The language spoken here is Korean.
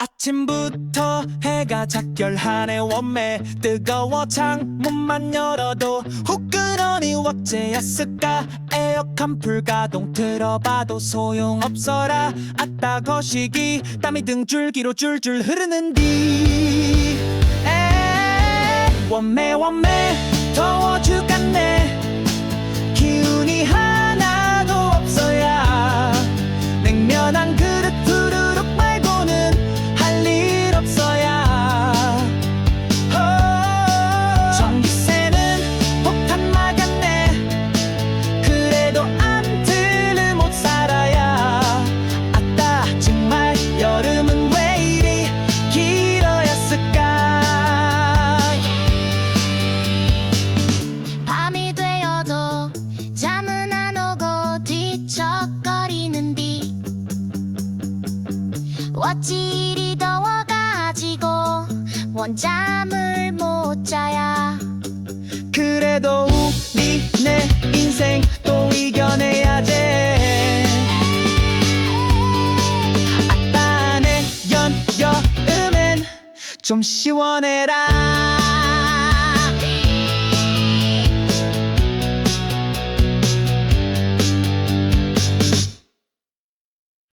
아침부터 해가 작결하네 원매. 뜨거워 창문만 열어도 후끈하니 어째였을까? 에어컨 불가동 틀어봐도 소용없어라. 아따 거시기 땀이 등줄기로 줄줄 흐르는디. 에 원매 원매 이리 더워가지고 원잠을 못 자야. 그래도 우리 내 인생 또 이겨내야지 아따 내연 여름엔 좀 시원해라